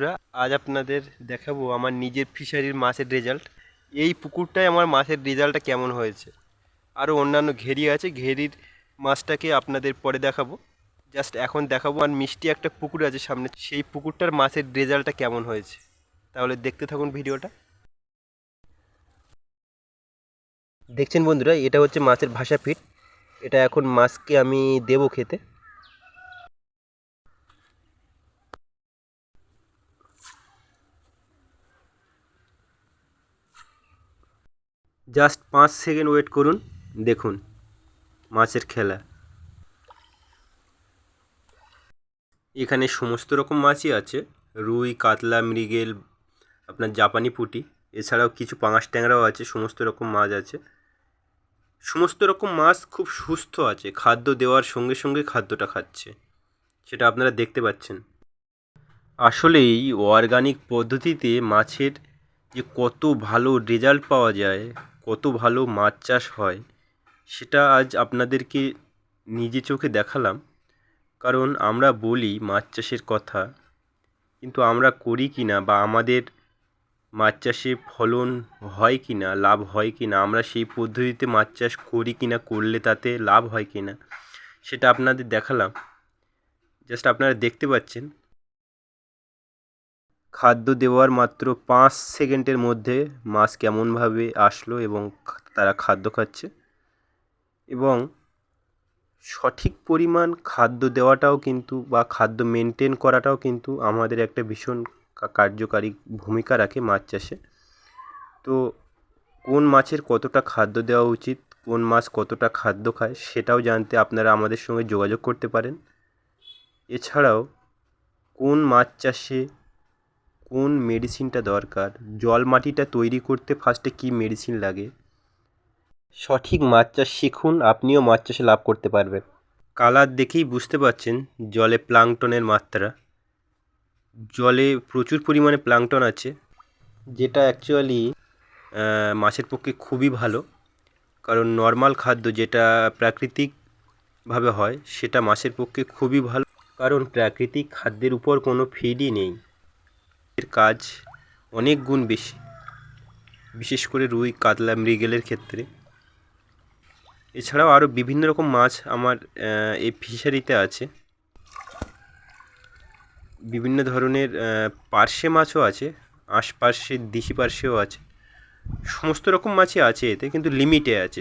বন্ধুরা, আজ আপনাদের দেখাবো আমার নিজের ফিশারির মাছের রেজাল্ট এই পুকুরটায় আমার মাছের রেজাল্টটা কেমন হয়েছে? আরও অন্যান্য ঘেরি আছে, ঘেরির মাছটাকে আপনাদের পরে দেখাবো। জাস্ট এখন দেখাবো আর মিষ্টি একটা পুকুর আছে সামনে, সেই পুকুরটার মাছের রেজাল্টটা কেমন হয়েছে? তাহলে দেখতে থাকুন ভিডিওটা। দেখছেন বন্ধুরা, এটা হচ্ছে মাছের ভাষা ফিট এটা এখন মাছকে আমি দেবো খেতে। জাস্ট পাঁচ সেকেন্ড ওয়েট করুন, দেখুন মাছের খেলা। এখানে সমস্ত রকম মাছই আছে, রুই, কাতলা, মৃগেল, আপনার জাপানি পুঁটি, এছাড়াও কিছু পাঙাশ ট্যাংরাও আছে, সমস্ত রকম মাছ আছে। সমস্ত রকম মাছ খুব সুস্থ আছে, খাদ্য দেওয়ার সঙ্গে সঙ্গে খাদ্যটা খাচ্ছে, সেটা আপনারা দেখতে পাচ্ছেন। আসলেই অর্গানিক পদ্ধতিতে মাছের যে কত ভালো রেজাল্ট পাওয়া যায় কত ভালো মাছ চাষ হয়, সেটা আজ আপনাদেরকে নিজে চোখে দেখালাম। কারণ আমরা বলি মাছ চাষের কথা, কিন্তু আমরা করি কি না বা আমাদের মাছ চাষে ফলন হয় কি না, লাভ হয় কি না, আমরা সেই পদ্ধতিতে মাছ চাষ করি কি না, করলে তাতে লাভ হয় কি না, সেটা আপনাদের দেখালাম। জাস্ট আপনারা দেখতে পাচ্ছেন। খাদ্য দেওয়ার মাত্র পাঁচ সেকেন্ডের মধ্যে মাছ কেমনভাবে আসলো এবং তারা খাদ্য খাচ্ছে এবং সঠিক পরিমাণ খাদ্য দেওয়াটাও কিন্তু বা খাদ্য মেনটেন করাটাও কিন্তু আমাদের একটা ভীষণ কার্যকারী ভূমিকা রাখে মাছ চাষে। তো কোন মাছের কতটা খাদ্য দেওয়া উচিত, কোন মাছ কতটা খাদ্য খায় সেটাও জানতে আপনারা আমাদের সঙ্গে যোগাযোগ করতে পারেন। এছাড়াও কোন মাছ চাষে কোন মেডিসিনটা দরকার? জল মাটিটা তৈরি করতে ফার্স্টে কী মেডিসিন লাগে? সঠিক মাছ চাষ শিখুন, আপনিও মাছ চাষে লাভ করতে পারবেন। কালার দেখেই বুঝতে পারছেন জলে প্লাংটনের মাত্রা। জলে প্রচুর পরিমাণে প্লাংটন আছে, যেটা অ্যাকচুয়ালি মাছের পক্ষে খুবই ভালো। কারণ নর্মাল খাদ্য যেটা প্রাকৃতিকভাবে হয়, সেটা মাছের পক্ষে খুবই ভালো। কারণ প্রাকৃতিক খাদ্যের উপর কোনো ফিডই নেই। এর কাজ অনেক গুণ বেশি। বিশেষ করে রুই, কাতলা, মৃগেলের ক্ষেত্রে। এছাড়াও আরও বিভিন্ন রকম মাছ আমার এই ফিশারিতে আছে। বিভিন্ন ধরনের পার্শে মাছও আছে আঁশ পার্শে দেশি পার্শেও আছে। সমস্ত রকম মাছই আছে এতে, কিন্তু লিমিটে আছে।